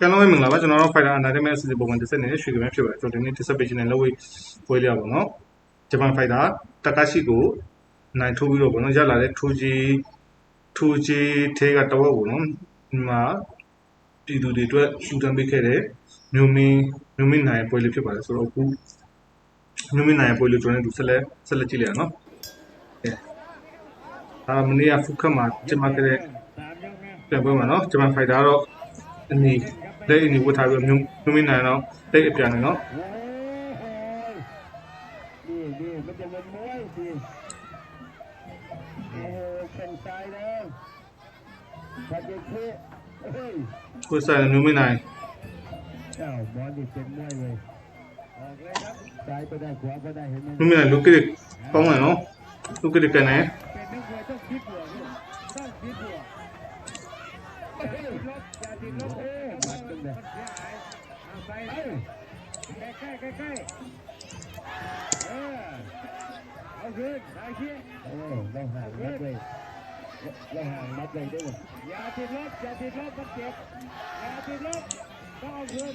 ကံလုံးဝမင်္ဂလာပါကျွန်တော်တို့ Fighter Entertainment အစီအစဉ်ပုံမှန်တစ်ဆက်နေတဲ့ရွှေကမန်းဖြစ်ပါတယ်ကျွန်တော်ဒီနေ့ dissertation နဲ့လောက်ဝေးပွဲလေးရပါတော့ဂျပန် Fighter တကာရှိကိုနိုင်ထိုးပြီးတော့ပေါ့နော်ရလာတဲ့ထိုးကြီးထိုးကြီးထဲကတဝက်ပေါ့နော်ဒီမှာပြည်သူတွေအတွက်ရှူတန်းပေးခဲ့တဲ့မျိုးမင်းမျိုးမင်းနိုင်ပွဲလေးဖြစ်ပါတယ်ဆိုတော့အခုမျိုးမင်းနိုင်ပွဲလေးကျွန်တော်တို့ဆက်လက်ဆက်လက်ကြည့်လိုက်ရအောင်နော်အဲအာမနေ့ကဖုခတ်မှာကျမခဲ့တဲ့ပြန်ပွဲမှာနော်ဂျပန်ဖိုက်တာကတော့အနီ လက်အင်ကြီးဝတ်ထားပြီးတော့မြို့မင်းနိုတော့လက်အပြန်နေနော်ကိုယ်ဆိုမင်းနိုင်เจ้าบอลดิเจ็บมวยเลยออกเลยครับซ้ยุ้ขวาก็ได้เห็นไมนู่นลูกกดต้องหน่เนาะลูกกดิกกัไหน ใกล้ใกล้ใกล้เออเอาคืนได้เชี่ยโอ้เราห่างนัดเลยเราห่างนัดเลยได้ไหมอย่าติดลบอย่าติดลบมันเจ็บอย่าติดลบต้องเอาคืน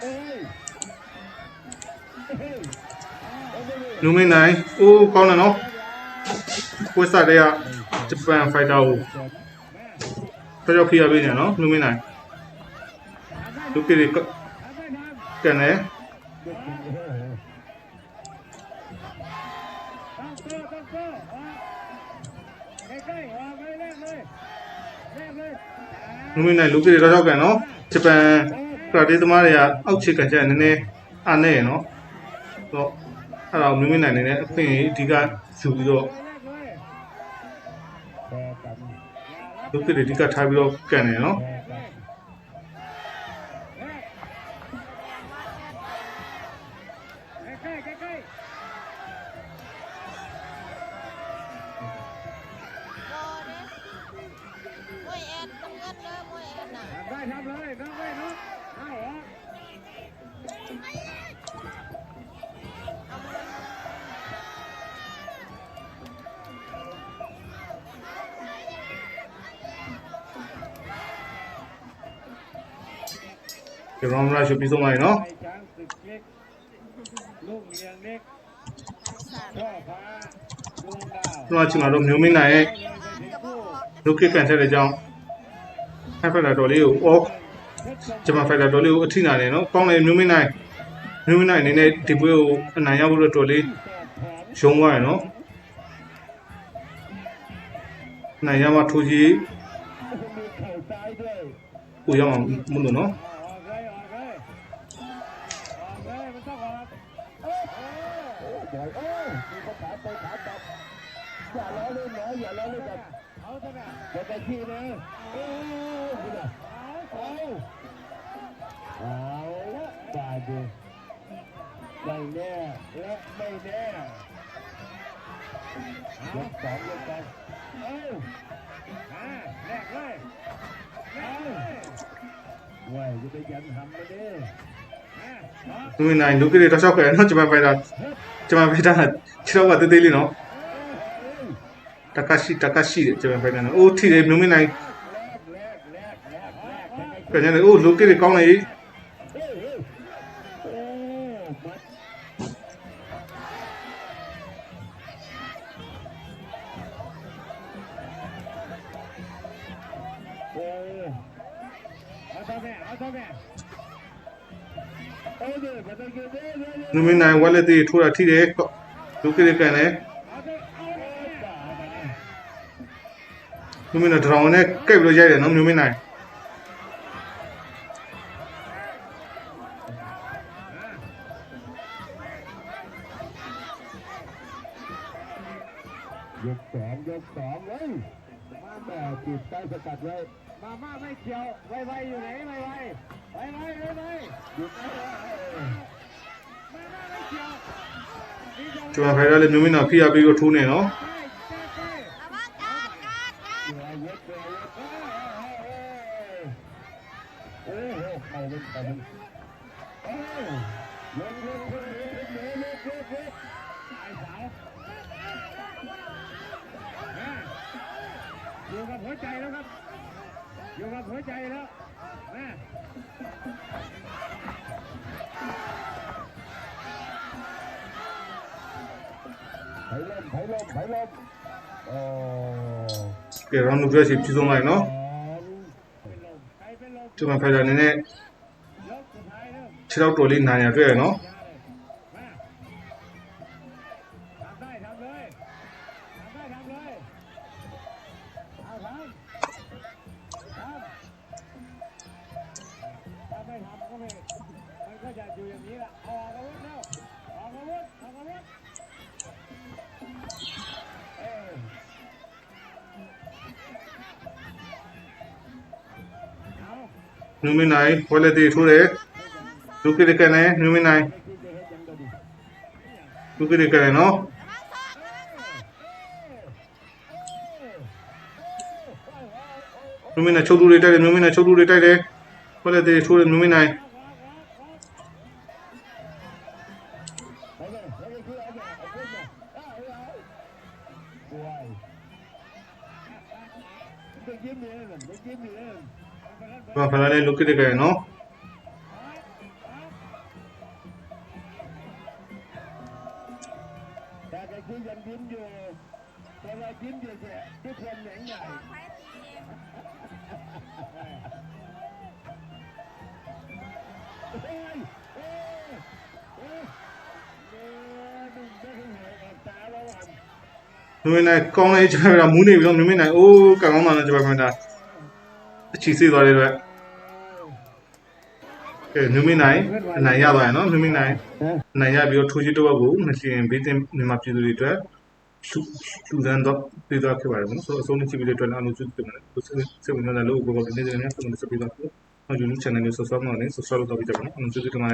เอ้ยเฮ้ยเอาไปเลย မျိုးမင်းနိုင်အိုးကောင်းတယ်နော်ကိုယ်ဆိုင်တဲ့ကဂျပန်ဖိုက်တာကိုတော်တော်ဖိရပေးနေနော်မျိုးမင်းနိုင်လုတ်ကစ်က တင်တယ်နူမီနိုင်လူကြီးတွေတော့ရောက်ကန်နော်ဂျပန်ကရာတေးသမားတွေကအောက်ခြေကန်ချက်နည်းနည်းအားနည်းရနော်တော့အဲ့တော့နူမီနိုင်နေတဲ့အခွင့်အရေးအဓိကယူပြီးတော့လူကြီးတွေအဓိကထားပြီးတော့ကန်နေနော် ဂျေရောမရာရှုပ်ပြီးဆုံးလိုက်နော်ကျွန်တော်ချင်လာတော့မျိုးမင်းနိုင်ရဲ့လုခိကန်တဲ့ကြောင်းဟက်ဖက်လာတော်လေးကိုအော့ဂျမဖက်လာတော်လေးကိုအထိနာတယ်နော်ကောင်းတယ်မျိုးမင်းနိုင်မျိုးမင်းနိုင်အနေနဲ့ဒီပွဲကိုအနိုင်ရဖို့တော့တော်လေးရုံးသွားရနော်နိုင်ရမှာထိုးကြီးကိုရမှာမလို့နော် โหโอ้มีขาขาไปขาตัดอย่าล้อเล่นนะอย่าล้อเล่นกับเอาเถอะนะอย่าไปขี้นะโอ้โหเอาเอาเอาละบาดเจ็บไม่แน่และไม่แน่ยกสองยกไปเอาอ่าแรกเลยแรกเลยว้าจะไปยันทำมาดิ လူနိုင်လူကလေးတော့ရှောက်ခဲ့နော်ဂျမန်ဖိုင်တာဂျမန်ဖိုင်တာခြေတော့ကတေးသေးလေးနော်တကရှိတကရှိတယ်ဂျမန်ဖိုင်တာနော်အိုးထိတယ်မြုံမနိုင်ပြန်နေအိုးလူကလေးကောင်းလေအားသာပဲအားသာပဲ နူမင်းနိုင်ဝက်လက်သေးထိုးတာထိတယ်လူကလေးကန်တယ် เอาเดี๋ยวเอาเดี๋ยว နူမင်းတော့ဒရောင်နဲ့ကိတ်ပြီးတော့ရိုက်တယ်နော်နူမင်းနိုင် ยกสองยกสองเลยมาแม่ติดใต้สกัดไว้มาม่าไม่เกี่ยวไวไวอยู่ไหนไวไว ไปไปไปไปหยุดนะကျွန်တော်ခိုင်ရလေမြမင်းနာဖိအားပေးကိုထိုးနေနော်อยู่กับหัวใจแล้วครับ อยู่กับหัวใจแล้วแม่ ဘိုင်လမ်ဘိုင်လမ်ဘိုင်လမ်အော်ကဲ round 2ရှိပြီးဆုံးလိုက်နော်ဒီမှာဖိုင်တာနည်းနည်းခြေတော့တော်လေးနိုင်ရတွေ့ရနော် เข้าไปมันก็จะอยู่อย่างนี้แหละออกอาวุธเร็วออกอาวุธออกอาวุธเออนูมินายวันเลตีทูเรทุกที่ดีกันเนนูมินายทุกที่ดีกันเนาะ Numi này chốt đu đây đây, Numi này chốt đu đây đây đây. Có lẽ thì thua được Numi này. Va a parar el lucro que ganó. နူမီနိုင်ကောင်းလိုက်ဂျပန်ဖိုက်တာမူးနေပြီတော့နူမီနိုင်အိုးကောင်းကောင်းပါနော်ဂျပန်ဖိုက်တာအချီစေးသွားတယ်တော့ကဲနူမီနိုင်အနိုင်ရသွားရနော်နူမီနိုင်နိုင်ရပြီးတော့ထိုးချစ်တော့ကိုမရှင်ဘေးတင်မြန်မာပြည်သူတွေအတွက်လူလူဒန်းတော့ပြည်သွားခဲ့ပါတယ်နော်ဆိုတော့အဆုံးနဲ့ချစ်ပြီးတဲ့အတွက်လည်းအလုပ်ကျွတ်တယ်နော်စိတ်ဝင်စားတဲ့လို့ကိုယ်ကဒီနေ့နေ့ဆက်မစပြီးတော့ဟောဒီ channel ကို subscribe လုပ်နေ subscribe လုပ်တော့ပြီးကြပါနော်အလုပ်ကျွတ်တယ်မှာ